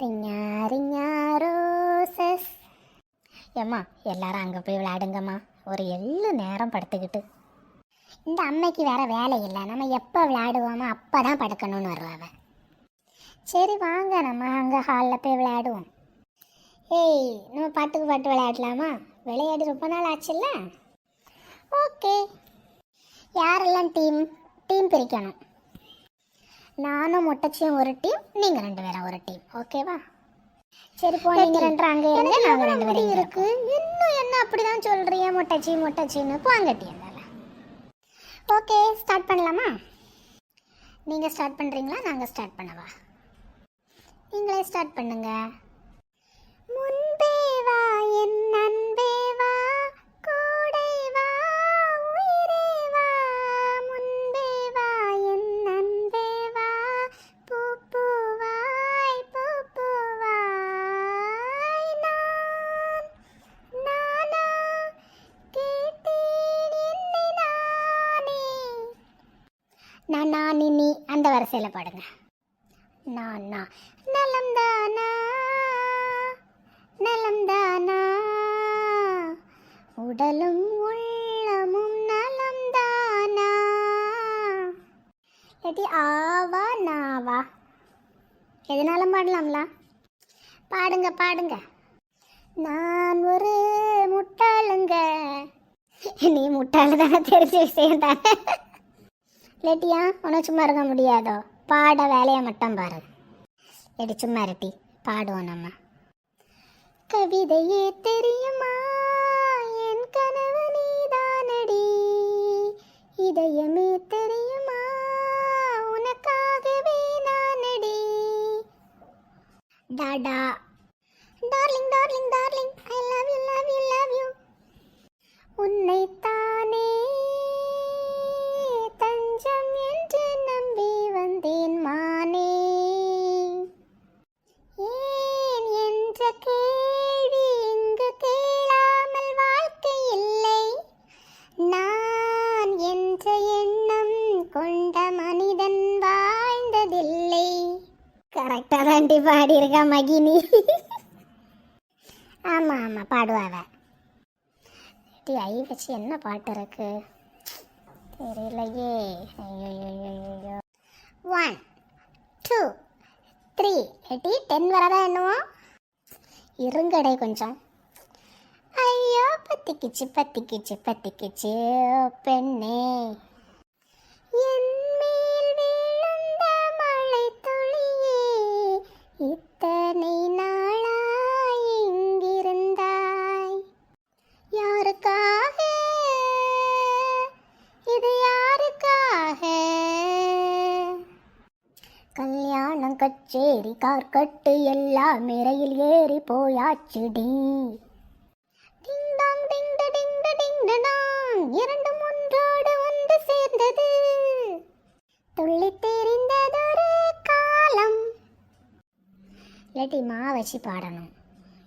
ரிஞா ரிஞா roses. ஏம்மா எல்லாரும் அங்கே போய் விளையாடுங்கம்மா. ஒரு எள்ளு நேரம் படுத்துக்கிட்டு. இந்த அம்மைக்கு வேற வேலை இல்லை. நம்ம எப்போ விளையாடுவோமோ அப்போ தான் படுக்கணும்னு வருவாங்க சரி வாங்க. நம்ம அங்கே ஹாலில் போய் விளையாடுவோம். ஏய் நம்ம பாட்டுக்கு பாட்டு விளையாடலாமா? விளையாடி. ரொம்ப நாள் ஆச்சுல்ல? ஓகே. யாரெல்லாம் டீம் டீம் பிரிக்கணும்? நானும் முட்டச்சியும் ஒரு டீம் நீங்க ரெண்டு பேரும் ஒரு டீம் ஓகேவா சரி போ நீங்க ரெண்டு அங்க இருங்க நாங்க ரெண்டு பேரும் இருக்கு? இன்னும் என்ன அப்படிதான் சொல்றீங்க? முட்டச்சி முட்டச்சின்னு. போங்க டீம் ஓகே ஸ்டார்ட் பண்ணலாமா? நீங்க ஸ்டார்ட் பண்றீங்களா? நாங்க ஸ்டார்ட் பண்ணவா? நீங்களே ஸ்டார்ட் பண்ணுங்க. நீ அந்த வரிசையில் பாடுங்க. நான் நான் நலம் தானா? நலம் தானா? உடலும் உள்ளமும் நலம் தானா? இல்லாட்டி ஆவா நாவா எதனாலும் பாடலாம்ல? பாடுங்க பாடுங்க. நான் ஒரு முட்டாளுங்க. நீ முட்டாளு தானே தெரிஞ்ச விஷயம் தானே? இல்லாட்டியா உனக்கு சும்மா இருக்க முடியாதோ? பாட வேலையை மட்டும் பாரு. எடி சும்மா இருட்டி பாடுவோம் நம்ம. கவிதையே தெரியுமா? என் கனவு நீதானடி. இதயமே தெரியுமா? உனக்காகவே நானடி. டாடா. Darling darling darling. கரெக்டாக தாண்டி பாடியிருக்கா மகினி. ஆமாம் ஆமாம் பாடுவாவ. டி ஐ வச்சு என்ன பாட்டு இருக்கு? தெரியலையே. ஐயோ ஒன் டூ த்ரீ எட்டி டென் வரதா என்னவோ இருங்கடே கொஞ்சம். ஐயோ பத்திக்கிச்சு பத்திக்கிச்சு பத்திக்கிச்சு ஓ பெண்ணே. கச்சேரி கார்கட்டு எல்லாம் இறையில் ஏறி போயாச்சுடி. டிங் டாங் டிங் ட இரண்டும் ஒன்றோடு ஒன்று சேர்ந்தது. துள்ளி தெரிந்ததொரு காலம். இல்லாட்டி மா வச்சு பாடணும்.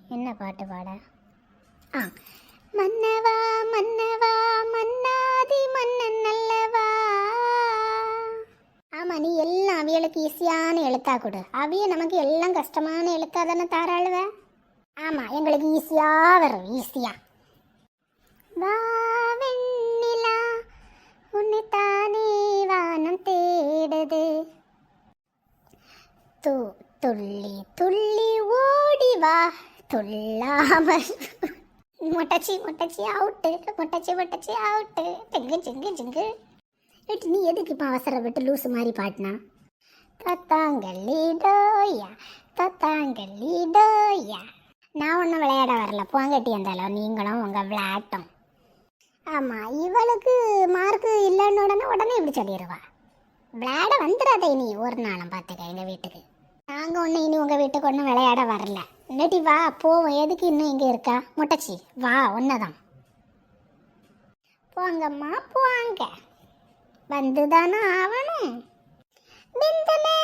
என்ன பாட்டு பாட? ஆ. மன்னவா மன்னவா மன்னாதி மன்னன் நல்லவா ஆமா நீ எல்லாம் அவியலுக்கு ஈஸியான எழுத்தா கொடு. அவிய நமக்கு எல்லாம் கஷ்டமான எழுத்தா தானே தாராளுவ? ஆமா எங்களுக்கு ஈஸியா வரும் ஈஸியா வா வெண்ணிலா உன்னைத்தானே வானம் தேடுது. து துள்ளி துள்ளி ஓடி வா துள்ளாமல். மொட்டச்சி மொட்டச்சி அவுட்டு மொட்டச்சி மொட்டச்சி அவுட்டு. ஜிங்கு ஜிங்கு ஜிங்கு. நீ எதுக்கு இப்போ அவசரப்பட்டு லூஸ் மாதிரி பாட்டினா? தத்தாங்கல்லிடோயா தத்தாங்கல்லிடோயா நான் ஒன்றும் விளையாட வரல. போங்கட்டி இருந்தாலும் நீங்களும் உங்கள் விளையாட்டம். ஆமாம் இவளுக்கு மார்க்கு இல்லைன்னு உடனே உடனே இப்படி சொல்லிடுவா விளையாட வந்துடாத இனி ஒரு நாளும் பார்த்துக்க எங்கள் வீட்டுக்கு. நாங்கள் ஒன்றும் இனி உங்கள் வீட்டுக்கு ஒன்றும் விளையாட வரல. இல்லாட்டி வா போவோம். எதுக்கு இன்னும் இங்கே இருக்கா? முட்டச்சி வா ஒன்னதான் போங்கம்மா போங்க. வந்துதானே ஆகணும் ಬಿಂದಮೇ